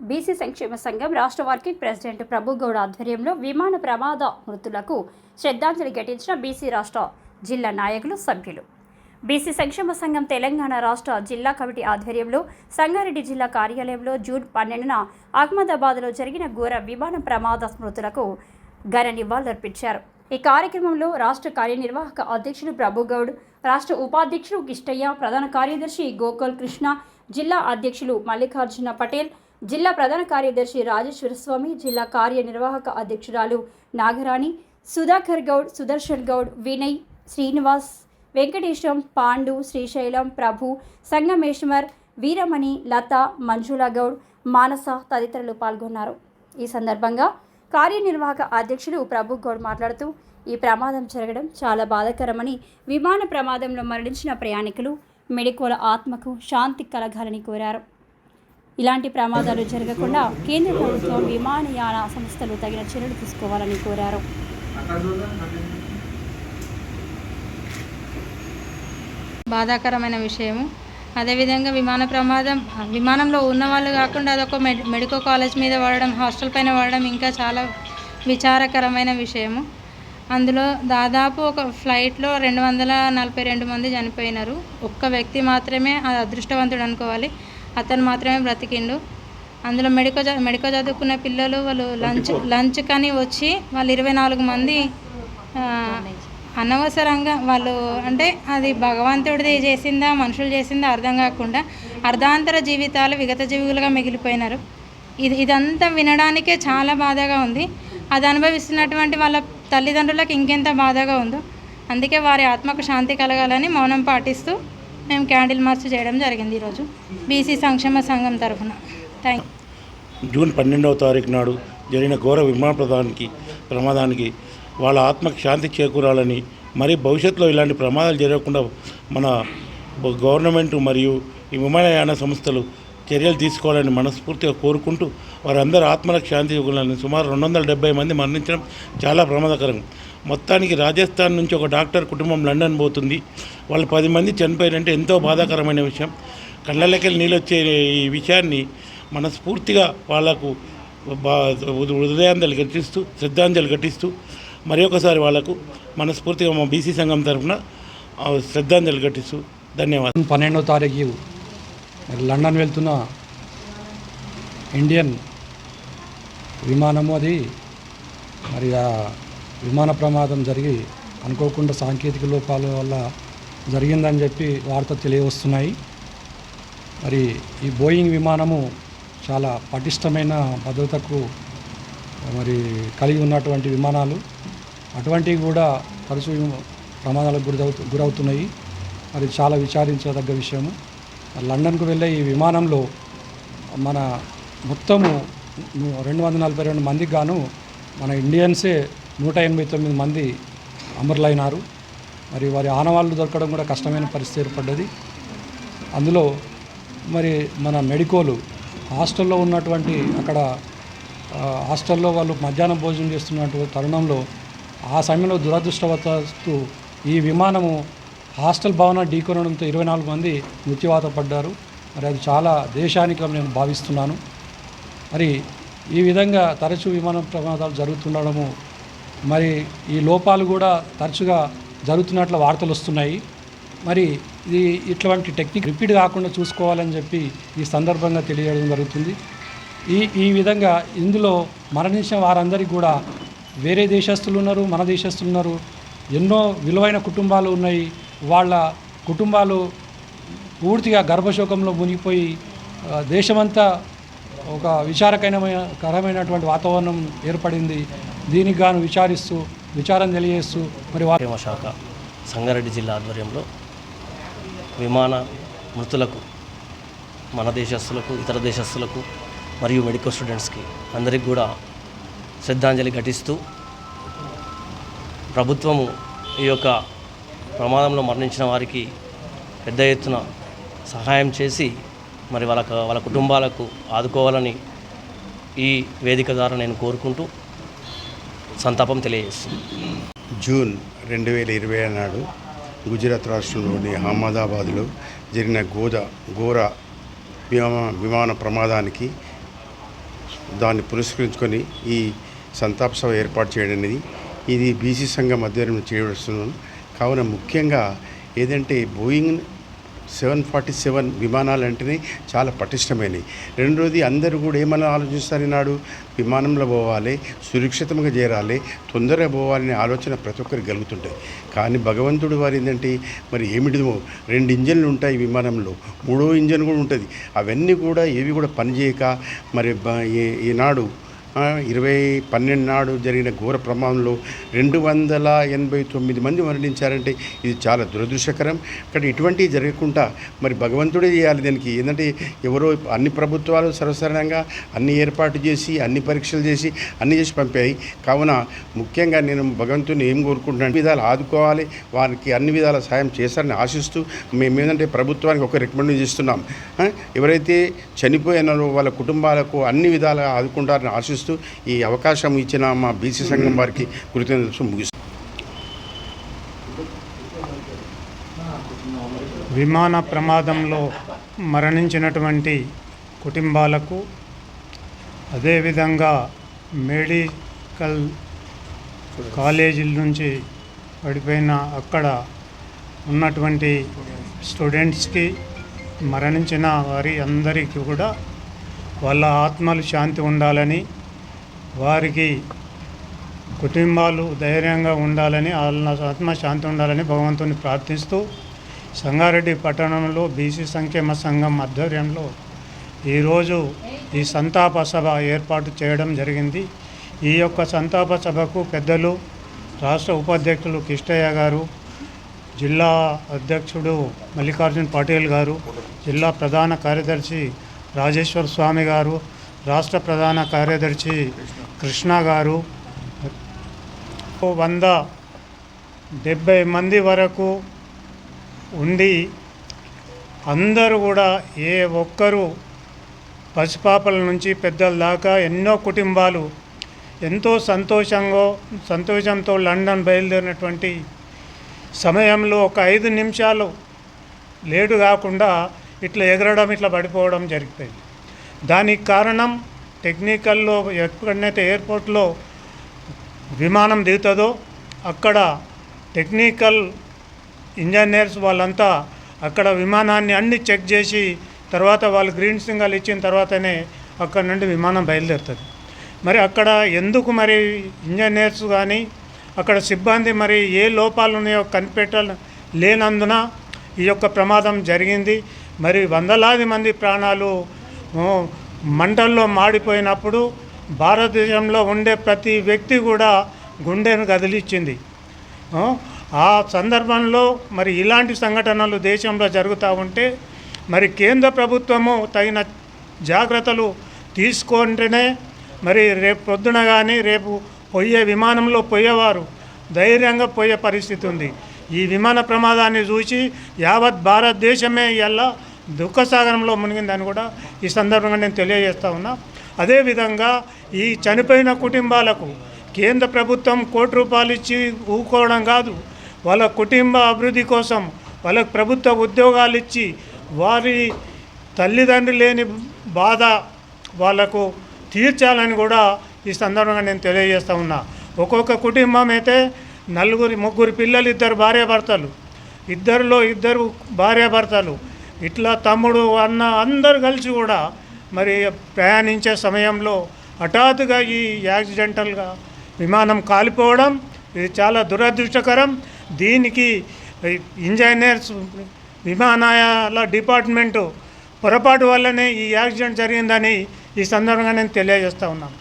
BC సంక్షేమ సంఘం రాష్ట్ర వర్కింగ్ ప్రెసిడెంట్ ప్రభుగౌడ్ ఆధ్వర్యంలో విమాన ప్రమాద మృతులకు శ్రద్ధాంజలి ఘటించిన బీసీ రాష్ట్ర జిల్లా నాయకులు సభ్యులు. బీసీ సంక్షేమ సంఘం తెలంగాణ రాష్ట్ర జిల్లా కమిటీ ఆధ్వర్యంలో సంగారెడ్డి జిల్లా కార్యాలయంలో జూన్ పన్నెండున అహ్మదాబాద్లో జరిగిన ఘోర విమాన ప్రమాద స్మృతులకు ఘన నివాళులర్పించారు ఈ కార్యక్రమంలో రాష్ట్ర కార్యనిర్వాహక అధ్యక్షుడు ప్రభుగౌడ్ రాష్ట్ర ఉపాధ్యక్షుడు కిష్టయ్య ప్రధాన కార్యదర్శి గోకుల్ కృష్ణ జిల్లా అధ్యక్షులు మల్లికార్జున పటేల్ జిల్లా ప్రధాన కార్యదర్శి రాజేశ్వర స్వామి జిల్లా కార్యనిర్వాహక అధ్యక్షురాలు నాగరాణి సుధాకర్ గౌడ్ సుదర్శన్ గౌడ్ వినయ్ శ్రీనివాస్ వెంకటేశం పాండు శ్రీశైలం ప్రభు సంగమేశ్వర్ వీరమణి లత మంజులా గౌడ్ మానస తదితరులు పాల్గొన్నారు. ఈ సందర్భంగా కార్యనిర్వాహక అధ్యక్షుడు ప్రభు గౌడ్ మాట్లాడుతూ ఈ ప్రమాదం జరగడం చాలా బాధాకరమని విమాన ప్రమాదంలో మరణించిన ప్రయాణికులు మెడికోల ఆత్మకు శాంతి కలగాలని కోరారు. ఇలాంటి ప్రమాదాలు జరగకుండా కేంద్ర ప్రభుత్వం విమానయాన సంస్థలు తగిన చర్యలు తీసుకోవాలని కోరారు. బాధాకరమైన విషయము. అదేవిధంగా విమాన ప్రమాదం విమానంలో ఉన్న వాళ్ళు కాకుండా అదొక మెడ్ మెడికల్ కాలేజ్ మీద పడడం హాస్టల్ పైన పడడం ఇంకా చాలా విచారకరమైన విషయము. అందులో దాదాపు ఒక ఫ్లైట్లో రెండు వందల నలభై రెండు మంది చనిపోయినారు. ఒక్క వ్యక్తి మాత్రమే అది అదృష్టవంతుడు అనుకోవాలి. అతను మాత్రమే బ్రతికిండు. అందులో మెడికల్ చ- మెడికల్ చదువుకున్న పిల్లలు వాళ్ళు లంచ్ లంచ్ కానీ వచ్చి వాళ్ళు ఇరవై నాలుగు మంది అనవసరంగా వాళ్ళు అంటే అది భగవంతుడిది చేసిందా మనుషులు చేసిందా అర్థం కాకుండా అర్ధాంతర జీవితాలు విగత జీవులుగా మిగిలిపోయినారు. ఇది ఇదంతా వినడానికే చాలా బాధగా ఉంది. అది అనుభవిస్తున్నటువంటి వాళ్ళ తల్లిదండ్రులకు ఇంకెంత బాధగా ఉందో. అందుకే వారి ఆత్మకు శాంతి కలగాలని మౌనం పాటిస్తూ మేము క్యాండిల్ మార్చ్ చేయడం జరిగింది ఈరోజు. బీసీ సంక్షేమ సంఘం తరఫున. థ్యాంక్ జూన్ పన్నెండవ తారీఖు నాడు జరిగిన ఘోర విమాన ప్రమాదానికి ప్రమాదానికి వాళ్ళ ఆత్మకి శాంతి చేకూరాలని మరి భవిష్యత్తులో ఇలాంటి ప్రమాదాలు జరగకుండా మన గవర్నమెంట్ మరియు ఈ విమానయాన సంస్థలు చర్యలు తీసుకోవాలని మనస్ఫూర్తిగా కోరుకుంటూ వారందరూ ఆత్మలకు శాంతి చేకూరాలని సుమారు రెండు వందల డెబ్బై మంది మరణించడం చాలా ప్రమాదకరం. మొత్తానికి రాజస్థాన్ నుంచి ఒక డాక్టర్ కుటుంబం లండన్ పోతుంది. వాళ్ళు పది మంది చనిపోయారంటే ఎంతో బాధాకరమైన విషయం. కళ్ళకెళ్ళి నీళ్ళు వచ్చే ఈ విషయాన్ని మనస్ఫూర్తిగా వాళ్ళకు బా హృదయాంజలి ఘటిస్తూ శ్రద్ధాంజలి ఘటిస్తూ మరి ఒకసారి వాళ్ళకు మనస్ఫూర్తిగా మా బీసీ సంఘం తరఫున శ్రద్ధాంజలి ఘటిస్తూ ధన్యవాదాలు. పన్నెండో తారీఖు మరి లండన్ వెళ్తున్న ఇండియన్ విమానము అది. మరి విమాన ప్రమాదం జరిగి అనుకోకుండా సాంకేతిక లోపాల వల్ల జరిగిందని చెప్పి వార్త తెలియవస్తున్నాయి. మరి ఈ బోయింగ్ విమానము చాలా పటిష్టమైన భద్రతకు మరి కలిగి ఉన్నటువంటి విమానాలు. అటువంటివి కూడా తరచూ ప్రమాదాలకు గురవుతు గురవుతున్నాయి. మరి చాలా విచారించదగ్గ విషయము. లండన్కు వెళ్ళే ఈ విమానంలో మన మొత్తము రెండు వందల నలభై రెండు మందికి గాను మన ఇండియన్సే నూట ఎనభై తొమ్మిది మంది అమరులైనారు. మరి వారి ఆనవాళ్ళు దొరకడం కూడా కష్టమైన పరిస్థితి ఏర్పడ్డది. అందులో మరి మన మెడికోలు హాస్టల్లో ఉన్నటువంటి అక్కడ హాస్టల్లో వాళ్ళు మధ్యాహ్నం భోజనం చేస్తున్నటువంటి తరుణంలో ఆ సమయంలో దురదృష్టవశాత్తు ఈ విమానము హాస్టల్ భవన ఢీకొనడంతో ఇరవై నాలుగు మంది మృత్యువాత పడ్డారు. మరి అది చాలా దేశానికి నేను భావిస్తున్నాను. మరి ఈ విధంగా తరచూ విమాన ప్రమాదాలు జరుగుతుండడము మరి ఈ లోపాలు కూడా తరచుగా జరుగుతున్నట్లు వార్తలు వస్తున్నాయి. మరి ఇది ఇట్లాంటి టెక్నిక్ రిపీట్ కాకుండా చూసుకోవాలని చెప్పి ఈ సందర్భంగా తెలియడం జరుగుతుంది. ఈ ఈ విధంగా ఇందులో మరణించిన వారందరికీ కూడా వేరే దేశస్తులు ఉన్నారు మన దేశస్తులు ఉన్నారు. ఎన్నో విలువైన కుటుంబాలు ఉన్నాయి. వాళ్ళ కుటుంబాలు పూర్తిగా గర్భశోకంలో మునిగిపోయి దేశమంతా ఒక విచారకరమైన కరమైనటువంటి వాతావరణం ఏర్పడింది. దీనికి గాను విచారిస్తూ విచారం తెలియజేస్తూ మరి శాఖ సంగారెడ్డి జిల్లా ఆధ్వర్యంలో విమాన మృతులకు మన దేశస్తులకు ఇతర దేశస్తులకు మరియు మెడికల్ స్టూడెంట్స్కి అందరికి కూడా శ్రద్ధాంజలి ఘటిస్తూ ప్రభుత్వము ఈ యొక్క ప్రమాదంలో మరణించిన వారికి పెద్ద ఎత్తున సహాయం చేసి మరి వాళ్ళ వాళ్ళ కుటుంబాలకు ఆదుకోవాలని ఈ వేదిక ద్వారా నేను కోరుకుంటూ సంతాపం తెలియజేస్తున్నాను. జూన్ రెండు వేల ఇరవై నాడు గుజరాత్ రాష్ట్రంలోని అహ్మదాబాద్లో జరిగిన గోద ఘోర విమా విమాన ప్రమాదానికి దాన్ని పురస్కరించుకొని ఈ సంతాప సభ ఏర్పాటు చేయడం అనేది ఇది బీసీ సంఘం ఆధ్వర్యంలో చేయవలసిన కావున ముఖ్యంగా ఏదంటే బోయింగ్ సెవెన్ ఫార్టీ సెవెన్ విమానాలు అంటేనే చాలా పటిష్టమైనవి రెండోది అందరూ కూడా ఏమని ఆలోచిస్తారు నాడు విమానంలో పోవాలి సురక్షితంగా చేరాలి తొందరగా పోవాలనే ఆలోచన ప్రతి ఒక్కరికి కలుగుతుంటాయి. కానీ భగవంతుడు వారు ఏంటంటే మరి ఏమిటిదో రెండు ఇంజన్లు ఉంటాయి విమానంలో మూడో ఇంజన్ కూడా ఉంటుంది. అవన్నీ కూడా ఏవి కూడా పనిచేయక మరి ఈ- ఈనాడు ఇరవై పన్నెండు నాడు జరిగిన ఘోర ప్రమాదంలో రెండు వందల ఎనభై తొమ్మిది మంది మరణించారంటే ఇది చాలా దురదృష్టకరం. ఇక్కడ ఇటువంటివి జరగకుండా మరి భగవంతుడే చేయాలి దీనికి. ఏంటంటే ఎవరో అన్ని ప్రభుత్వాలు సర్వసాధారణంగా అన్ని ఏర్పాటు చేసి అన్ని పరీక్షలు చేసి అన్ని చేసి పంపాయి. కావున ముఖ్యంగా నేను భగవంతుని ఏం కోరుకుంటున్నాను? అన్ని విధాలు ఆదుకోవాలి. వారికి అన్ని విధాల సాయం చేస్తారని ఆశిస్తూ మేము ఏంటంటే ప్రభుత్వానికి ఒక రికమెండ్ చేస్తున్నాం. ఎవరైతే చనిపోయినారో వాళ్ళ కుటుంబాలకు అన్ని విధాలుగా ఆదుకుంటారని ఆశిస్తూ ఈ అవకాశం ఇచ్చిన మా బీసీ సంఘం వారికి కృతజ్ఞతలు ముగిస్తాం విమాన ప్రమాదంలో మరణించినటువంటి కుటుంబాలకు అదేవిధంగా మెడికల్ కాలేజీల నుంచి పడిపోయిన అక్కడ ఉన్నటువంటి స్టూడెంట్స్కి మరణించిన వారి అందరికీ కూడా వాళ్ళ ఆత్మలు శాంతి ఉండాలని వారికి కుటుంబాలు ధైర్యంగా ఉండాలని వాళ్ళ ఆత్మశాంతి ఉండాలని భగవంతుని ప్రార్థిస్తూ సంగారెడ్డి పట్టణంలో బీసీ సంక్షేమ సంఘం ఆధ్వర్యంలో ఈరోజు ఈ సంతాప సభ ఏర్పాటు చేయడం జరిగింది. ఈ యొక్క సంతాప సభకు పెద్దలు రాష్ట్ర ఉపాధ్యక్షులు కిష్టయ్య గారు జిల్లా అధ్యక్షుడు మల్లికార్జున్ పటేల్ గారు జిల్లా ప్రధాన కార్యదర్శి రాజేశ్వర స్వామి గారు రాష్ట్ర ప్రధాన కార్యదర్శి కృష్ణ గారు. వంద డెబ్బై మంది వరకు ఉండి అందరూ కూడా ఏ ఒక్కరు పసిపాపల నుంచి పెద్దల దాకా ఎన్నో కుటుంబాలు ఎంతో సంతోషంగా సంతోషంతో లండన్ బయలుదేరినటువంటి సమయంలో ఒక ఐదు నిమిషాలు లేటు కాకుండా ఇట్లా ఎగరడం ఇట్లా పడిపోవడం జరిగిపోయింది. దానికి కారణం టెక్నికల్లో ఎక్కడైతే ఎయిర్పోర్ట్లో విమానం దిగుతుందో అక్కడ టెక్నికల్ ఇంజనీర్స్ వాళ్ళంతా అక్కడ విమానాన్ని అన్ని చెక్ చేసి తర్వాత వాళ్ళు గ్రీన్ సింగల్ ఇచ్చిన తర్వాతనే అక్కడ నుండి విమానం బయలుదేరుతుంది. మరి అక్కడ ఎందుకు మరి ఇంజనీర్స్ కానీ అక్కడ సిబ్బంది మరి ఏ లోపాలు ఉన్నాయో కనిపెట్ట లేనందున ఈ యొక్క ప్రమాదం జరిగింది. మరి వందలాది మంది ప్రాణాలు మంటల్లో మాడిపోయినప్పుడు భారతదేశంలో ఉండే ప్రతి వ్యక్తి కూడా గుండెను కదిలిచ్చింది ఆ, సందర్భంలో మరి ఇలాంటి సంఘటనలు దేశంలో జరుగుతూ ఉంటే మరి కేంద్ర ప్రభుత్వము తగిన జాగ్రత్తలు తీసుకుంటేనే మరి రేపు పొద్దున కానీ రేపు పోయే విమానంలో పోయేవారు ధైర్యంగా పోయే పరిస్థితి ఉంది. ఈ విమాన ప్రమాదాన్ని చూసి యావత్ భారతదేశమే ఇలా దుఃఖసాగరంలో మునిగిందని కూడా ఈ సందర్భంగా నేను తెలియజేస్తా ఉన్నా. అదేవిధంగా ఈ చనిపోయిన కుటుంబాలకు కేంద్ర ప్రభుత్వం కోటి రూపాయలు ఇచ్చి ఊకోవడం కాదు. వాళ్ళ కుటుంబ అభివృద్ధి కోసం వాళ్ళకు ప్రభుత్వ ఉద్యోగాలు ఇచ్చి వారి తల్లిదండ్రులు లేని బాధ వాళ్ళకు తీర్చాలని కూడా ఈ సందర్భంగా నేను తెలియజేస్తా ఉన్నా. ఒక్కొక్క కుటుంబం అయితే నలుగురి ముగ్గురు పిల్లలు ఇద్దరు భార్యాభర్తలు. ఇద్దరిలో ఇద్దరు భార్యాభర్తలు. ఇట్లా తమ్ముడు అన్న అందరు కలిసి కూడా మరి ప్రయాణించే సమయంలో హఠాత్తుగా ఈ యాక్సిడెంటల్గా విమానం కాలిపోవడం ఇది చాలా దురదృష్టకరం. దీనికి ఇంజనీర్స్ విమానయాల డిపార్ట్మెంటు పొరపాటు వల్లనే ఈ యాక్సిడెంట్ జరిగిందని ఈ సందర్భంగా నేను తెలియజేస్తా ఉన్నాను.